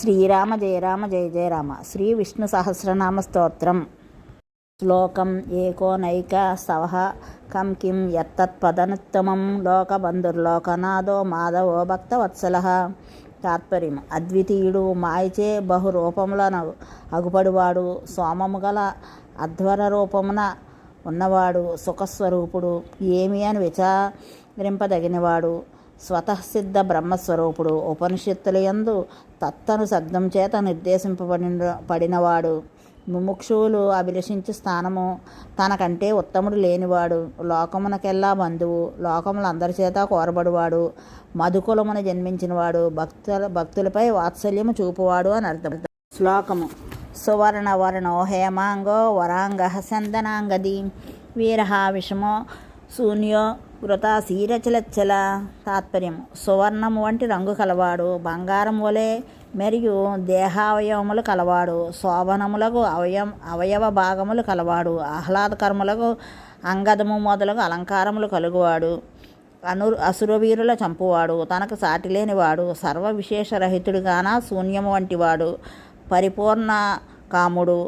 శ్రీరామ జయ రామ జయ జయ రామ. శ్రీ విష్ణు సహస్రనామ స్తోత్రం. శ్లోకం ఏకోనైక సవహ. కం కిం యత్తత్పదనుత్తమం లోకబంధుర్లోకనాథో మాధవో భక్తవత్సల. తాత్పర్యం. అద్వితీయుడు మాయచే బహురూపములను అగుపడివాడు. సోమము గల అధ్వర రూపమున ఉన్నవాడు సుఖస్వరూపుడు. ఏమి అని విచారింపదగినవాడు. స్వతఃసిద్ధ బ్రహ్మస్వరూపుడు ఉపనిషత్తుల యందు తత్తను శబ్దం చేత నిర్దేశింపబడిన పడినవాడు. ముముక్షువులు అభిలషించు స్థానము తనకంటే ఉత్తముడు లేనివాడు. లోకమునకెల్లా బంధువు లోకములందరి చేత కోరబడువాడు. మధుకులమున జన్మించినవాడు భక్తుల భక్తులపై వాత్సల్యము చూపువాడు అని అర్థం. శ్లోకము. సువర్ణ వర్ణో హేమాంగో వరాంగ చందనాంగది వీరహా విషమో శూన్యో వృత శీరచలచ్చల తాత్పర్యం. సువర్ణము వంటి రంగు కలవాడు బంగారం వలె మరియు దేహావయవములు కలవాడు శోభనములకు అవయం అవయవ భాగములు కలవాడు ఆహ్లాదకరములకు అంగదము మొదలగు అలంకారములు కలుగువాడు అను అసురవీరుల చంపువాడు తనకు సాటి లేనివాడు సర్వ విశేషరహితుడుగాన శూన్యము వంటివాడు పరిపూర్ణ కాముడు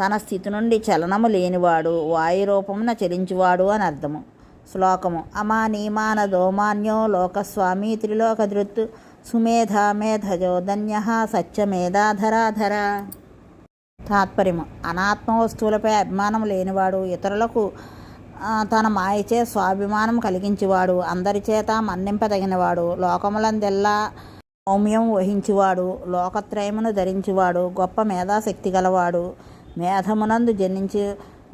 తన స్థితి నుండి చలనము లేనివాడు వాయురూపమున చలించువాడు అని అర్థము. శ్లోకము. అమానీమాన దోమాన్యో లోకస్వామి త్రిలోకధృత్ సుమేధ మేధజో ధన్య సత్యమేధాధరాధర తాత్పర్యము. అనాత్మ వస్తువులపై అభిమానం లేనివాడు ఇతరులకు తన మాయచే స్వాభిమానం కలిగించేవాడు అందరి చేత మన్నింపదగినవాడు లోకములందెల్లా సౌమ్యం వహించువాడు లోకత్రయమును ధరించువాడు గొప్ప మేధాశక్తి గలవాడు మేధమునందు జనించి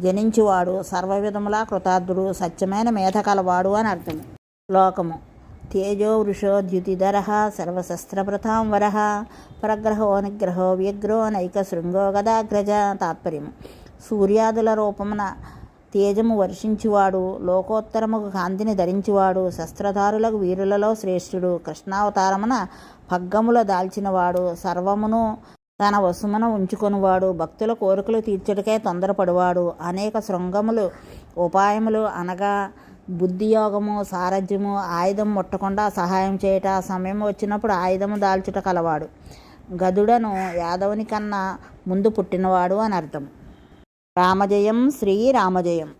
జనించువాడు సర్వవిధములా కృతార్థుడు సత్యమైన మేధ కలవాడు అని అర్థం లోకము. తేజో వృషో ద్యుతిధర సర్వశస్త్రభృతాం వర ప్రగ్రహో నిగ్రహో వ్యగ్రో నైక శృంగో గదాగ్రజ తాత్పర్యము. సూర్యాదుల రూపమున తేజము వర్షించువాడు లోకోత్తరముకు కాంతిని ధరించువాడు శస్త్రధారులకు వీరులలో శ్రేష్ఠుడు కృష్ణావతారమున పగ్గముల దాల్చినవాడు సర్వమును తన వశమున ఉంచుకొనివాడు. భక్తుల కోరికలు తీర్చుటకే తొందరపడువాడు. అనేక శృంగములు ఉపాయములు అనగా బుద్ధియోగము సారథ్యము ఆయుధం ముట్టకుండా సహాయం చేయట. సమయం వచ్చినప్పుడు ఆయుధము దాల్చుట కలవాడు. గదుడను యాదవుని కన్నా ముందు పుట్టినవాడు అని అర్థం. రామజయం శ్రీ రామజయం.